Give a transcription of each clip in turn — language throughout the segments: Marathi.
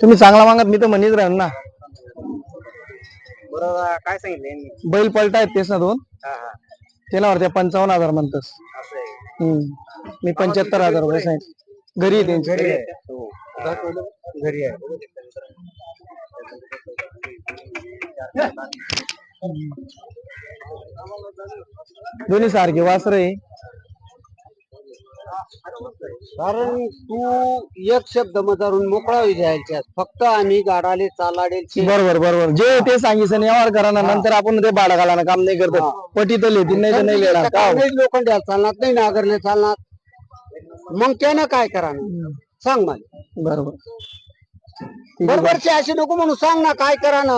तुम्ही चांगला मागत मी तर म्हणीच राहील ना. बरोबर काय सांगितलं यांनी? बैल पलटा आहेत तेच ना दोन. हा हा. त्याला वरती पंचावन्न हजार म्हणतस. असं आहे. हम्म. मी पंच्याहत्तर हजार रुपये सांगितले. घरी आहे त्यांची. घरी आहे. हो. घरी आहे. दोन्ही सारखे वासर आहे. कारण तू एक शब्द मधारून मोकळा होई फक्त आम्ही गाडाले चालाडे बरोबर बरोबर. जे ते सांगितलं व्यवहार करा ना नंतर आपण ते भाडा घाला काम नाही करत. पटी तर लिहितील नाही तर नाही लिहिणार का? लोखंड चालणार नाही नागरले चालणार. मग त्यानं काय करा सांग मला. बरोबर. बरोबरचे असे नको म्हणून सांग ना काय करा ना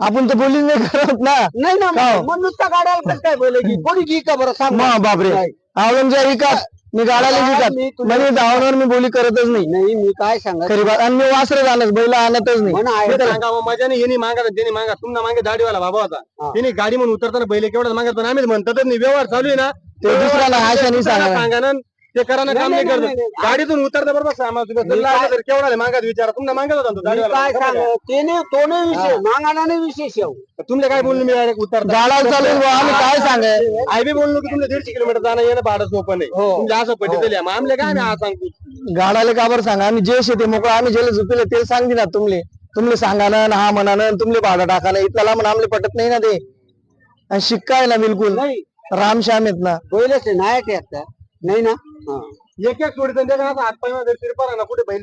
आपण तर बोलीच नाही करत ना. नाही ना नुसता गाड्याला काय बोले की कोणी की का बरं सांग बापरे. आवलंच्या विकास मी गाड्याला मी विकास तुला- म्हणजे धावण्यावर मी बोली करतच नाही. नाही मी काय सांगत खरी बात. आणि मी वासर झालंच बैल आणतच नाही. म्हण आहे मी तर- सांगा मग मजाने यांनी मागा त्यांनी मागा तुम्हाला मागे दाढीवाला बाबा होता. त्यांनी गाडी म्हणून उतरताना पहिले केवढा मागत पण आम्ही म्हणतात नाही. व्यवहार चालू आहे ना. ते दुसऱ्याला आशा नाही सांगा. सांगा ना. ते करा ना काम नाही, नाही नाही, करत. नाही, गाडीतून उतरता बरोबर सांगा तुम्ही मी काय- तर केवढा मागत विचारा. तुम्हाला मागत होता तो मी काय आहे? सांग ते नाही तो नाही विषय मागाना नाही तुमले काय बोललो मी direct उतरता? गाडाला चालू आहे बुवा, आम्ही काय सांगाय आय बी बोललो की तुमले दीडशे किलोमीटर जाणं येणं भाडं सोपं नाही. हो. तुमच्या असं पटी दिली मग आमले काय आज सांगतो गाडाला का बरं सांगा? आम्ही जे शेती मोकळं. आम्ही जेला झुकले ते सांगते ना तुमले. तुमले सांगा ना हा म्हणा ना तुमले भाडं टाका ना इथला म्हणा आमले पटत नाही ना ते. आणि शिक्का आहे ना बिलकुल. नाही. रामश्याम आहेत ना. पहिलेच नाही ते आता. नाही ना हा. एक एक सोडी त्यांच्या असं हात पायमध्ये तिरपा ना कुठे बैल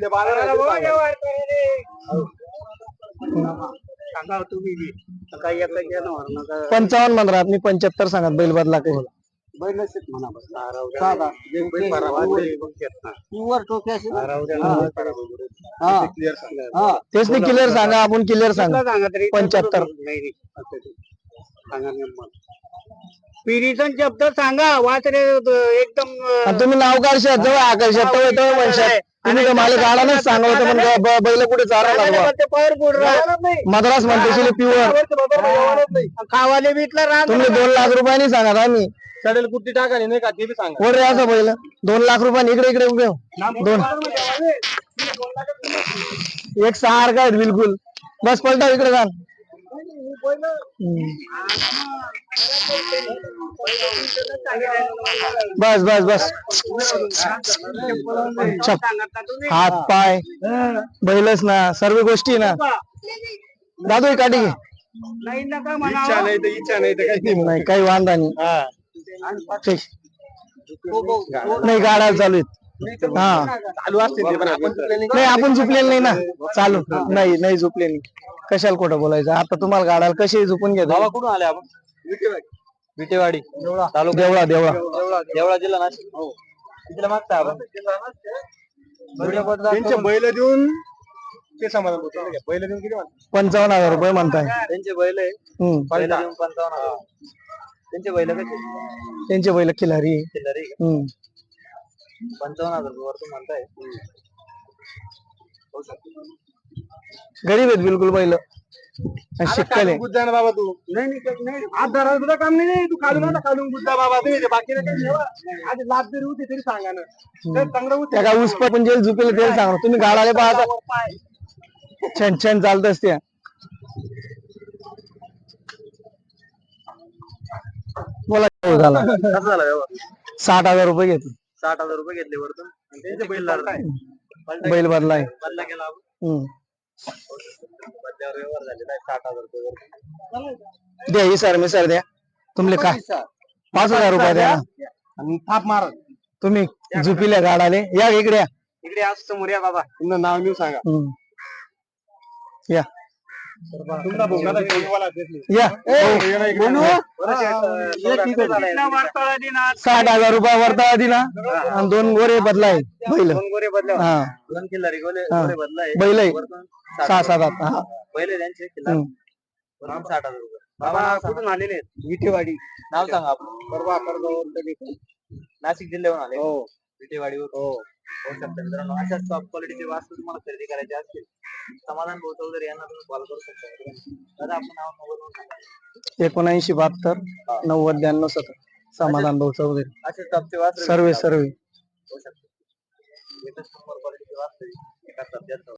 सांगा तुम्ही बी. काही एका जनावर नका पंचावन्न म्हणतात मी पंच्याहत्तर सांगत बैल बदला काही म्हणा बस. साधा. ना? हा. हा. तेच नाही क्लिअर सांगा आपण क्लिअर सांगा कुठला सांगा तरी पंच्याहत्तर. नाही नाही. असं ते. सांगा नेमकं. पिढीचा शब्द सांगा वाचरे एकदम तुम्ही नाव काढशात जवळ आकर्षात तवय तवय म्हणशात. तुम्ही तर मला गाडानेच सांगा होतं पण बैल कुठे मद्रास म्हणते प्युअर. खावाले बीतला राहत तुम्ही दोन लाख रुपयांनी सांगा आम्ही चढेल कुठली टाका नाही का ते बी सांगा. कोण रे असं बैल? दोन लाख रुपयांनी इकडे इकडे उभे हो. दोन. एक सारखा आहेत बिलकुल. बस पलटा इकडे जा बस बस बस. हात पाय. बैलच ना सर्व गोष्टी ना. दादू ही काठी घे. इच्छा नाही तर इच्छा नाही तर काही नाही नाही काही वांदा नाही. ठीक. नाही गाड्या चालू आहेत. हा. चालू असते नाही. नाही आपण झुपलेलं नाही ना. चालू. नाही नाही झुपले नाही कशाला खोटं बोलायचं? आता तुम्हाला गाडाला कशी झुपून घेतो? कुठून आले आपण? विटेवाडी. तालुका देवळा देवळा. देवळा जिल्हा नाशिक. हो. तिथला मागता आपण. त्यांचे बैल देऊन ते समाधान होतं? बैल देऊन किती म्हणतात? पंचावन्न हजार रुपये म्हणताय. त्यांचे बैल आहे. हम्म. बैल देऊन पंचावन्न हजार. त्यांचे बैल कसे त्यांचे बैल खिलारी. आहे का? हम्म. पंचावन्न हजार रुपये वरतून म्हणताय. होऊ शकतं. गरीब आहेत बिलकुल बैल. शिकले बुद्धा ना बाबा तू. नाही नाही नाही. हात धरायला तुझं काम नाही नाही. तू खालून आता खालून बुद्धा बाबा. तुम्ही ते काही ठेवा. लाभ जरी होती तरी सांगा ना. तर चांगलं होते त्या काय ऊस पण जे झुपेल ते सांगा. तुम्ही गाडाला पाहता. छान छान चालत असते बोला काय झाला? कसं झालं व्यवहार? साठ हजार रुपये घेतले. साठ हजार रुपये घेतले वरतून. आणि त्यांचे बैल लाडले. बैल बदलाय बदला केला आपण. हम्म. व्यवहार साठ हजार रुपये. द्या ही सर मी सर द्या. तुमले काय? पाच हजार रुपये द्या ना. आणि थाप मार. तुम्ही झुपिल्या गाडाले. या इकडे या. इकडे आज समोर या बाबा. तुमचं नाव नेऊ सांगा. हम्म. या. साठ हजार रुपये वरता दिला आणि दोन गोरे बदलाय बैल. दोन गोरे बदल्या. हा. दोन किल्लारी गोरे हा. गोरे बदलाय. बैल सहा. सात हा. पहिले त्यांचे साठ हजार रुपये. बाबा. कुठून आलेले आहेत? विठेवाडी नाव सांगा आपण परवा नाशिक जिल्ह्याहून आले. हो. विटेवाडीवर हो. शकतं मित्रांनो अशाच टॉप क्वालिटीचे वास्तू तुम्हाला खरेदी करायचे असतील. समाधान भाऊ चौधरी यांना तुम्ही कॉल करू शकता. दादा आपण नाव मोबाईल एकोणऐंशी बहात्तर नव्वद ब्याण्णव सत्तर समाधान भाऊ चौधरी असे सर्वे सर्वे. होऊ क्वालिटीचे एका